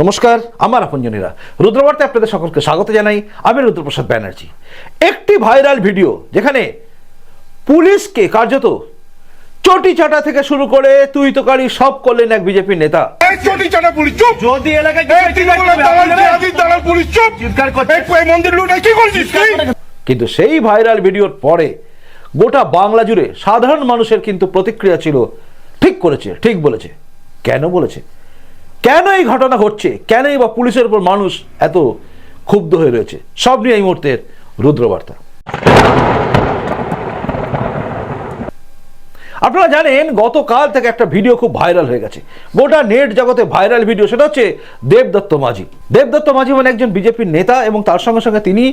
নমস্কার আমার আপনজনীরা। রুদ্রবার্তে আপনাদের সকলকে স্বাগত জানাই। আমি রুদ্রপ্রসাদ ব্যানার্জি। একটি ভাইরাল ভিডিও যেখানে পুলিশকে কার্যত চটি চাটা থেকে শুরু করে তুই তোকারি সব করলেন এক বিজেপি নেতা। চটি চাটা পুলিশ চুপ! যদি এলাকায় দালাল পুলিশ চুপ! চিৎকার করছে। এই এই মন্দির লুটে কি করছিস কিন্তু সেই ভাইরাল ভিডিওর পরে গোটা বাংলা জুড়ে সাধারণ মানুষের কিন্তু প্রতিক্রিয়া ছিল ঠিক করেছে ঠিক বলেছে। কেন বলেছে? কেন এই ঘটনা ঘটছে? কেনই বা পুলিশের উপর মানুষ এত ক্ষুব্ধ হয়ে রয়েছে? সব নিয়ে এই মুহূর্তের রুদ্রবার্তা। আপনারা জানেন, গতকাল থেকে একটা ভিডিও খুব ভাইরাল হয়ে গেছে। গোটা নেট জগতে ভাইরাল ভিডিও, সেটা হচ্ছে দেবদত্ত মাঝি। দেবদত্ত মাঝি মানে একজন বিজেপির নেতা এবং তার সঙ্গে সঙ্গে তিনি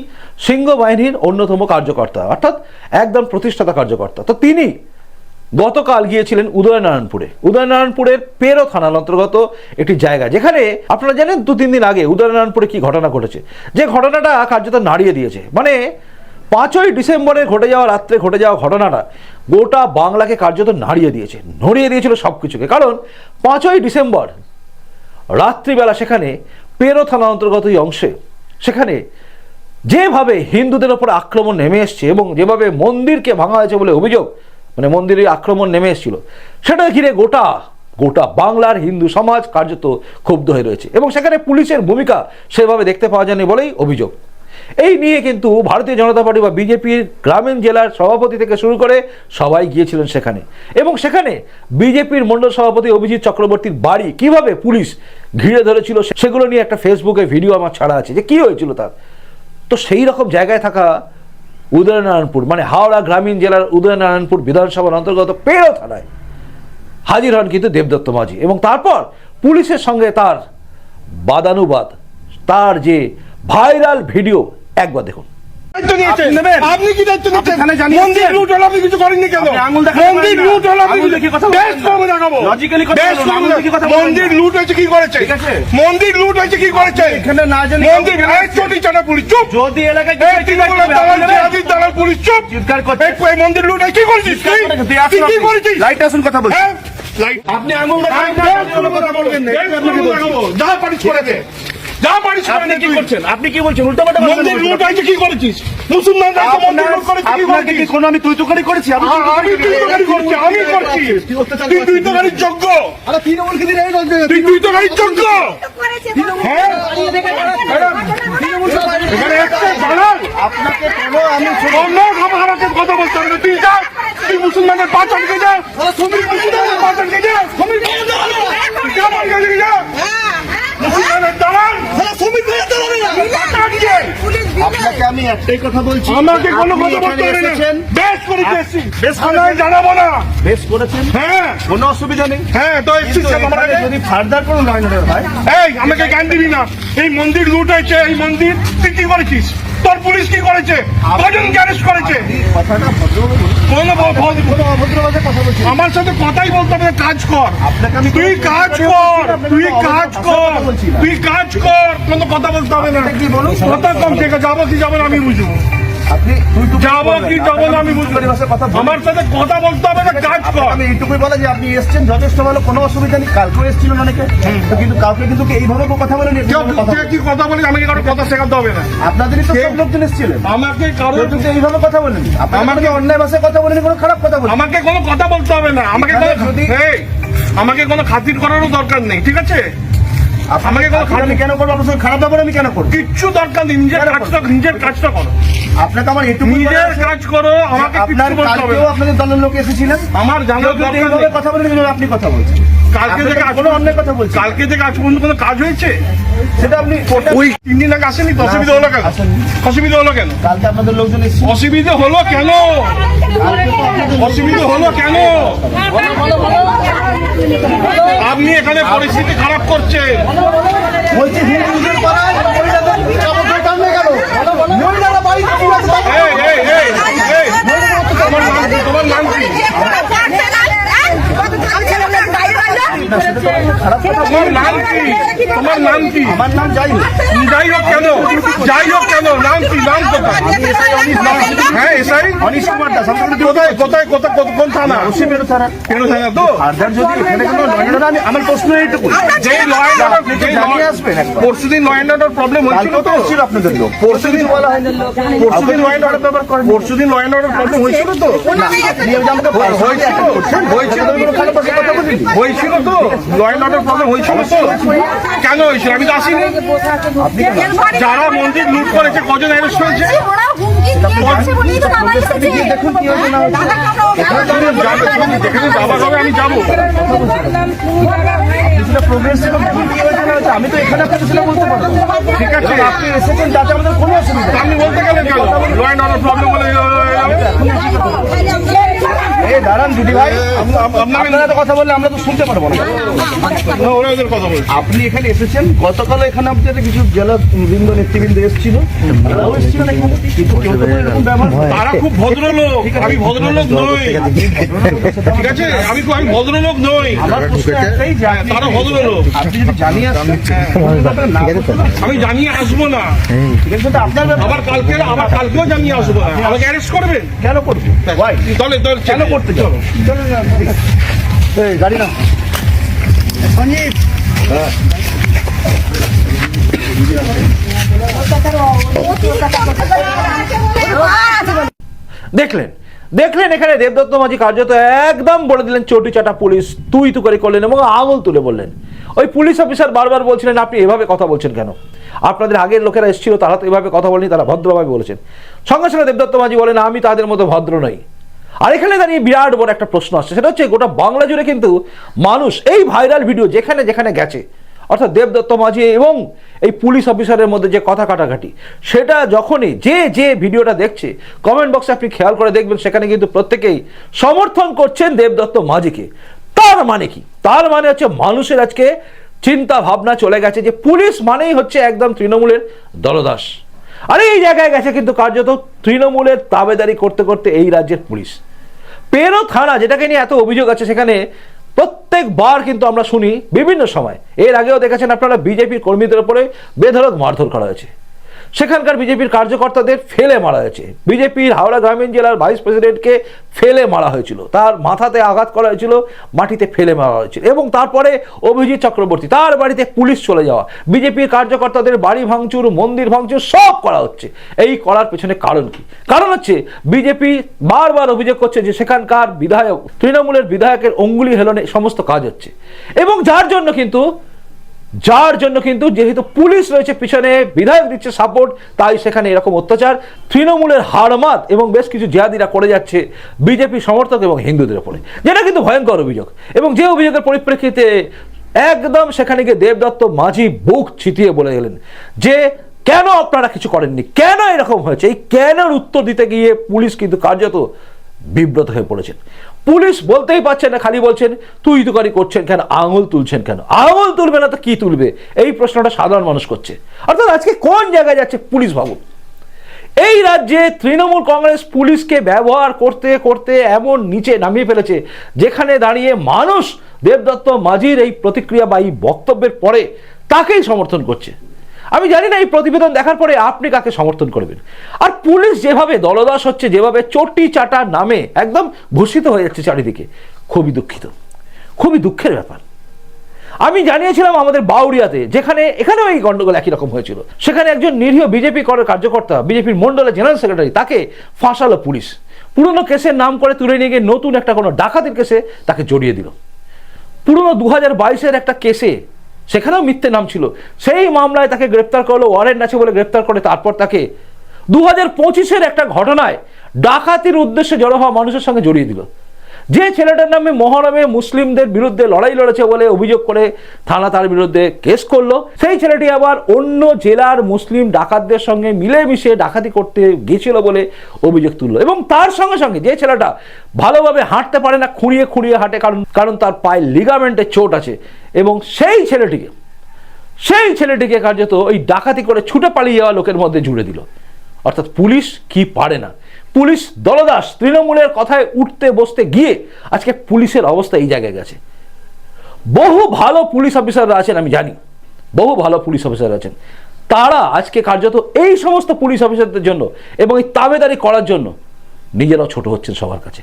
সিংহ বাহিনীর অন্যতম কার্যকর্তা, অর্থাৎ একদম প্রতিষ্ঠাতা কার্যকর্তা। তো তিনি গতকাল গিয়েছিলেন উদয়নারায়ণপুরে। উদয়নারায়ণপুরের পেরো থানার অন্তর্গত একটি জায়গা, যেখানে আপনারা জানেন দু, তিন দিন আগে উদয়নারায়ণপুরে কি ঘটনা ঘটেছে। যে ঘটনাটা কার্যত নাড়িয়ে দিয়েছে। মানে পাঁচই ডিসেম্বরে ঘটে যাওয়া রাত্রে ঘটে যাওয়া ঘটনাটা গোটা বাংলাকে কার্যত নাড়িয়ে দিয়েছে, নড়িয়ে দিয়েছিল সব কিছুকে কারণ পাঁচই ডিসেম্বর রাত্রিবেলা সেখানে পেরো থানা অন্তর্গত এই অংশে সেখানে যেভাবে হিন্দুদের ওপর আক্রমণ নেমে এসছে এবং যেভাবে মন্দিরকে ভাঙা হয়েছে বলে অভিযোগ মানে মন্দিরে আক্রমণ নেমে এসেছিল। সেটা ঘিরে গোটা গোটা বাংলার হিন্দু সমাজ কার্যত ক্ষুব্ধ হয়ে রয়েছে এবং সেখানে পুলিশের ভূমিকা সেভাবে দেখতে পাওয়া যায়নি বলেই অভিযোগ। এই নিয়ে কিন্তু ভারতীয় জনতা পার্টি বা বিজেপির গ্রামীণ জেলার সভাপতি থেকে শুরু করে সবাই গিয়েছিলেন সেখানে। এবং সেখানে বিজেপির মণ্ডল সভাপতি অভিজিৎ চক্রবর্তীর বাড়ি কীভাবে পুলিশ ঘিরে ধরেছিল সেগুলো নিয়ে একটা ফেসবুকে ভিডিও আমার ছাড়া আছে যে কি হয়েছিল তার। তো সেই রকম জায়গায় থাকা উদয়নারায়ণপুর মানে হাওড়া গ্রামীণ জেলার উদয়নারায়ণপুর বিধানসভার অন্তর্গত পেড়ো থানায় হাজির হন কিন্তু দেবদত্ত মাঝি এবং তারপর পুলিশের সঙ্গে তার বাদানুবাদ, তার যে ভাইরাল ভিডিও, একবার দেখুন। আপনি কি দায়িত্ব জানিয়েছেন? মন্দির লুট হলো আপনি কিছু করেননি কেন? মন্দির লুট হলো আপনি বেশ কমে দেখাবো। মন্দির লুট হয়েছে কি করেছে? মন্দির লুট হয়েছে কি করেছে? এখানে না জানি মন্দির চটি চাটা পুলিশ চুপ। যদি এলাকায় দালাল পুলিশ চুপ। চিৎকার মন্দির লুট হয়েছে কি করছিস তুই? কি করেছিস? লাইট আসুন কথা হ্যাঁ আপনি আঙুল কথা বলবেন না। বেশ কমে দেখাবো। যা পারিস করে দে। যা পারিস করে আপনি কি। করছেন? আপনি কি বলছেন? উল্টো পাল্টা মন্দির লুট হয়েছে কি করেছিস? মুসলমান রাষ্ট্র মন্দির লুট করেছে কি আপনাকে কি কোনো আমি তুই তুকারি করেছি? আমি তুই তো করছি। আমি করছি। তুই তুই তো গাড়ির যোগ্য তুই তুই তো গাড়ির যোগ্য হ্যাঁ এখানে একটা দালাল আপনাকে কোনো আমি অন্য খাবার আমাকে কথা বলতে হবে না। তুই যা তুই মুসলমানের পা চটকে যা তুই মুসলমানের পা চটকে যা তুই যা আমার কাছে যা মুসলমানের দালাল পা চটকে। আপনাকে আমি একটাই কথা বলছি আমাকে কোনো কথা বলতে হবে না বেশ করে দিয়েছি বেশ করেছেন। জানাব না। বেশ করেছেন? হ্যাঁ। কোনো অসুবিধা নেই। হ্যাঁ তো আমার? যদি ফার্দার কোনো এই আমাকে দিবি না। এই মন্দির লুট হয়েছে এই মন্দির তুই কি করেছিস? তোর পুলিশ কি করেছে? কজন অ্যারেস্ট করেছে। আমার সাথে কথাই বলতে হবে কাজ কর। তুই কাজ কর তুই কাজ কর তুই কাজ কর কোনো কথা বলতে হবে না? কথা কম থেকে যাব কি যাব না আমি বুঝব। আপনি যাব কি যাব না আমি কথা বলুন। আমার সাথে কথা বলতে হবে না কাজ আপনাকে কর। আমি এইটুকুই বলা যে আপনি এসছেন যথেষ্ট ভালো কোনো অসুবিধা নেই। কালকেও এসেছিলেন অনেকে। কিন্তু কাউকে কিন্তু এইভাবে কথা বলেন কি কথা বলে আমাকে কারও কথা শেখাতে হবে না। আপনাদেরই তো সব লোকজন এসেছিলেন। আমাকে কারও কিন্তু এইভাবে কথা বলেন। আমাকে আমাকে- অন্যায় ভাষায় কথা বলেন কোনো খারাপ কথা বলেন। আমাকে কোনো কথা বলতে হবে না। আমাকে কোনো আমাকে কোনো খাতির করারও দরকার নেই ঠিক আছে? আমাকে কোনো আমি কেন করব? আপনার সঙ্গে খারাপ ব্যবহার আমি কেন করব? কিচ্ছু দরকার নেই নিজের কাজটা নিজের কাজটা করো। আপনাকে আমার নিজের কাজ করো আমাকে আপনার কালকেও আপনাদের দলের লোক এসেছিলেন। আমার জানার দরকার নেই। কথা বলেন আপনি কথা বলছেন। কালকে থেকে আজ কোনো অন্যায় কথা বলছি কালকে থেকে আজ পর্যন্ত কোনো কাজ হয়েছে? সেটা আপনি ওই তিন দিন আগে আসেনি তো অসুবিধা হলো কেন? অসুবিধা হলো কেন? কালকে আপনাদের লোকজন এসেছিল। অসুবিধা হলো কেন? অসুবিধা হলো কেন? আপনি এখানে পরিস্থিতি খারাপ করছেন। বলছি হিন্দুদের মহিলাদের কাপড় টানবে কেন মহিলারা বাড়িতে কি আছে তাকে এই এই এই এই না, সেটা তো কোনো খারাপ কথা। তোমার নাম কি? তোমার নাম কি? আমার নাম যাই হোক যাই হোক কেন? যাই হোক কেন? নাম কি? নাম কোথায়? আমি এসআই অনিশ নাম হ্যাঁ এসআই? অনিশ কুমার দাস। আমি কোথায়? কোথায়? কোথায়? কোন- কোন থানা? অবশ্যই বেরো স্যার কেন থানা তো? ফার্দার যদি এখানে কোনো লড়াই আমি আমার প্রশ্ন এইটুকু। যে লয়েন আপনি তো জানিয়ে আসবেন একবার। পরশু দিন প্রবলেম হয়েছিল কালকে তো তো? এসেছিল আপনাদের লোক। পরশু দিন বলা হয় পরশু দিন লয়েন অর্ডার ব্যাপার পরশু দিন লয়েন প্রবলেম হয়েছিল তো? আপনি আমাকে হয়েছিল হয়েছিল তো? লয়েন অর্ডার প্রবলেম হয়েছিল তো? কেন হয়েছিল? আমি তো আসিনি। যারা মন্দির লুট করেছে কজন অ্যারেস্ট হয়েছে যেখানে যাবার হবে আমি যাব আমি তো এখানে আপনাকে সেটা বলতে পারব ঠিক আছে আপনি এসেছেন তাতে আমাদের কোনো? অসুবিধা। আপনি বলতে গেলেন কেন লয়েন অর্ডার প্রবলেম বলে এই দাঁড়ান দিদি ভাই। আপনারা তো কথা বললে আমরা তো শুনতে পারব না। না, ওরা ওদের কথা বলছে। আপনি এখানে এসেছেন গতকাল এখানে আপনাদের কিছু জেলা বৃন্দ নেতৃবৃন্দ এসেছিল। তারাও এসেছিলেন এখানে কিন্তু কেউ তো এরকম ব্যবহার করে না। তারা খুব ভদ্রলোক। আমি ভদ্রলোক নই। ঠিক আছে? আমি আমি ভদ্রলোক নই। তারা আপনি যদি জানিয়ে। আমি জানিয়ে আসব না। ঠিক আছে আপনার আবার কালকে আবার কালকেও জানিয়ে আসব না। আমাকে অ্যারেস্ট করবেন? কেন করব Why? দলে দল কেন করতে চলো। না, এই গাড়ি না দেখলেন দেখলেন এখানে দেবদত্ত মাঝি কার্যত একদম বলে দিলেন চটি চাটা পুলিশ তুই তু করে করলেন এবং আঙুল তুলে বললেন। ওই পুলিশ অফিসার বারবার বলছিলেন আপনি এভাবে কথা বলছেন কেন? আপনাদের আগের লোকেরা এসেছিল তারা তো এভাবে কথা বলেনি তারা ভদ্রভাবে বলেছেন। সঙ্গে সঙ্গে দেবদত্ত মাঝি বলেন আমি তাদের মতো ভদ্র নই। আর এখানে দাঁড়িয়ে বিরাট বড় একটা প্রশ্ন আসছে। সেটা হচ্ছে গোটা বাংলা জুড়ে কিন্তু মানুষ এই ভাইরাল ভিডিও যেখানে যেখানে গেছে, অর্থাৎ দেবদত্ত মাঝি এবং এই পুলিশ অফিসারের মধ্যে যে কথা কাটাকাটি, সেটা যখনই যে যে ভিডিওটা দেখছে কমেন্ট বক্সে আপনি খেয়াল করে দেখবেন, সেখানে কিন্তু প্রত্যেকেই সমর্থন করছেন দেবদত্ত মাঝিকে। তার মানে কি? তার মানে হচ্ছে মানুষের আজকে চিন্তা ভাবনা চলে গেছে যে পুলিশ মানেই হচ্ছে একদম তৃণমূলের দলদাস। আরে এই জায়গায় গেছে কিন্তু কার্যত তৃণমূলের তাবেদারি করতে করতে এই রাজ্যের পুলিশ। পেরো থানা, যেটাকে নিয়ে এত অভিযোগ আছে সেখানে প্রত্যেকবার কিন্তু আমরা শুনি বিভিন্ন সময়। এর আগেও দেখেছেন আপনারা, বিজেপির কর্মীদের উপরে বেধরক মারধর করা হয়েছে। সেখানকার বিজেপির কার্যকর্তাদের ফেলে মারা হয়েছে। বিজেপির হাওড়া গ্রামীণ জেলার ভাইস প্রেসিডেন্টকে ফেলে মারা হয়েছিল। তার মাথাতে আঘাত করা হয়েছিল, মাটিতে ফেলে মারা হয়েছিল এবং তারপরে অভিজিৎ চক্রবর্তী, তার বাড়িতে পুলিশ চলে যাওয়া, বিজেপির কার্যকর্তাদের বাড়ি ভাঙচুর, মন্দির ভাঙচুর, সব করা হচ্ছে। এই করার পেছনে কারণ কি? কারণ হচ্ছে বিজেপি বারবার অভিযোগ করছে যে সেখানকার বিধায়ক, তৃণমূলের বিধায়কের অঙ্গুলি হেলনে সমস্ত কাজ হচ্ছে। এবং যার জন্য কিন্তু যার জন্য কিন্তু যেহেতু পুলিশ রয়েছে পিছনে, বিধায়ক দিচ্ছে সাপোর্ট তাই সেখানে এরকম অত্যাচার। তৃণমূলের হারমাত এবং বেশ কিছু জিয়াদিরা করে যাচ্ছে বিজেপি সমর্থক এবং হিন্দুদের উপরে যেটা কিন্তু ভয়ঙ্কর অভিযোগ। এবং যে অভিযোগের পরিপ্রেক্ষিতে একদম সেখানে গিয়ে দেবদত্ত মাঝি বুক ছিটিয়ে বলে গেলেন যে, কেন আপনারা কিছু করেননি? কেন এরকম হয়েছে? এই কেনর উত্তর দিতে গিয়ে পুলিশ কিন্তু কার্যত বিব্রত হয়ে পড়েছেন। পুলিশ বলতেই পারছেন না, খালি বলছেন, তুই তুকারি করছেন কেন? আঙুল তুলছেন কেন? আঙুল তুলবে না তো কি তুলবে? এই প্রশ্নটা সাধারণ মানুষ করছে। অর্থাৎ আজকে কোন জায়গায় যাচ্ছে পুলিশ ভাবুন এই রাজ্যে তৃণমূল কংগ্রেস পুলিশকে ব্যবহার করতে করতে এমন নিচে নামিয়ে ফেলেছে, যেখানে দাঁড়িয়ে মানুষ দেবদত্ত মাঝির এই প্রতিক্রিয়া বা এই বক্তব্যের পরে তাকেই সমর্থন করছে। আমি জানি না, এই প্রতিবেদন দেখার পরে আপনি কাকে সমর্থন করবেন। আর পুলিশ যেভাবে দলদাস হচ্ছে, যেভাবে চটি চাটা নামে একদম ভূষিত হয়ে যাচ্ছে চারিদিকে, খুবই দুঃখিত। খুবই দুঃখের ব্যাপার। আমি জানিয়েছিলাম আমাদের বাউরিয়াতে, যেখানে, এখানেও এই গন্ডগোল একই রকম হয়েছিল। সেখানে একজন নিরীহ বিজেপি করার কার্যকর্তা, বিজেপির মন্ডলের জেনারেল সেক্রেটারি, তাকে ফাঁসালো পুলিশ। পুরনো কেসের নাম করে তুলে নিয়ে গিয়ে নতুন একটা কোনো ডাকাতির কেসে তাকে জড়িয়ে দিল। পুরনো দু হাজার বাইশের একটা কেসে সেখানেও মিথ্যে নাম ছিল। সেই মামলায় তাকে গ্রেপ্তার করল ওয়ারেন্ট আছে বলে গ্রেপ্তার করে তারপর তাকে দু হাজার পঁচিশের একটা ঘটনায় ডাকাতির উদ্দেশ্যে জড়ো হওয়া মানুষের সঙ্গে জড়িয়ে দিল। যে ছেলেটার নামে মহরমে মুসলিমদের বিরুদ্ধে লড়াই লড়েছে বলে অভিযোগ করে থানা তার বিরুদ্ধে কেস করল। সেই ছেলেটি আবার অন্য জেলার মুসলিম ডাকাতদের সঙ্গে মিলেমিশে ডাকাতি করতে গিয়েছিল বলে অভিযোগ তুললো এবং তার সঙ্গে সঙ্গে যে ছেলেটা ভালোভাবে হাঁটতে পারে না, খুঁড়িয়ে খুঁড়িয়ে হাঁটে, কারণ কারণ তার পায়ে লিগামেন্টে চোট আছে এবং সেই ছেলেটিকে সেই ছেলেটিকে কার্যত ওই ডাকাতি করে ছুটে পালিয়ে যাওয়া লোকের মধ্যে জুড়ে দিল। অর্থাৎ পুলিশ কি পারে না? পুলিশ দলদাস তৃণমূলের কথায় উঠতে বসতে গিয়ে আজকে পুলিশের অবস্থা এই জায়গায় গেছে। বহু ভালো পুলিশ অফিসাররা আছেন, আমি জানি। বহু ভালো পুলিশ অফিসার আছেন। তারা আজকে কার্যত এই সমস্ত পুলিশ অফিসারদের জন্য এবং এই তাবেদারি করার জন্য নিজেরাও ছোট হচ্ছেন সবার কাছে।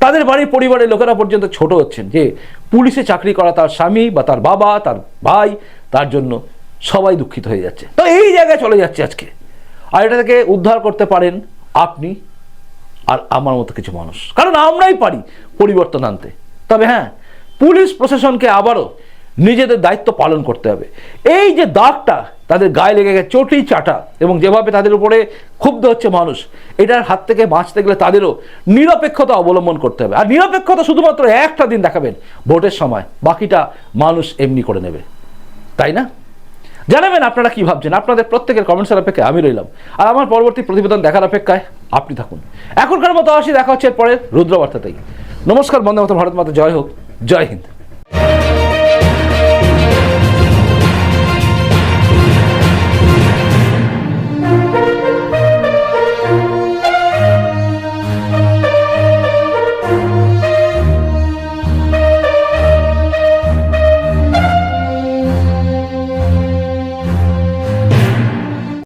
তাদের বাড়ির পরিবারের লোকেরা পর্যন্ত ছোট হচ্ছেন যে পুলিশে চাকরি করা তার স্বামী বা তার বাবা, তার ভাই, তার জন্য সবাই দুঃখিত হয়ে যাচ্ছে। তো এই জায়গায় চলে যাচ্ছে আজকে। আর এটা থেকে উদ্ধার করতে পারেন আপনি আর আমার মতো কিছু মানুষ। কারণ আমরাই পারি পরিবর্তন আনতে। তবে হ্যাঁ পুলিশ প্রশাসনকে আবারও নিজেদের দায়িত্ব পালন করতে হবে। এই যে দাগটা তাদের গায়ে লেগে গেছে, চটি চাটা, এবং যেভাবে তাদের উপরে ক্ষুব্ধ হচ্ছে মানুষ, এটার হাত থেকে বাঁচতে গেলে তাদেরও নিরপেক্ষতা অবলম্বন করতে হবে। আর নিরপেক্ষতা শুধুমাত্র একটা দিন দেখাবেন, ভোটের সময়। বাকিটা মানুষ এমনি করে নেবে। তাই না? জানাবেন আপনারা কি ভাবছেন? আপনাদের প্রত্যেকের কমেন্টসের অপেক্ষায় আমি রইলাম। আর আমার পরবর্তী প্রতিবেদন দেখার অপেক্ষায় আপনি থাকুন। এখনকার মতো আসি, দেখা হচ্ছে এরপরে রুদ্রবার্তাতেই। নমস্কার বন্ধু মতো ভারত মাতা, জয় হোক, জয় হিন্দ।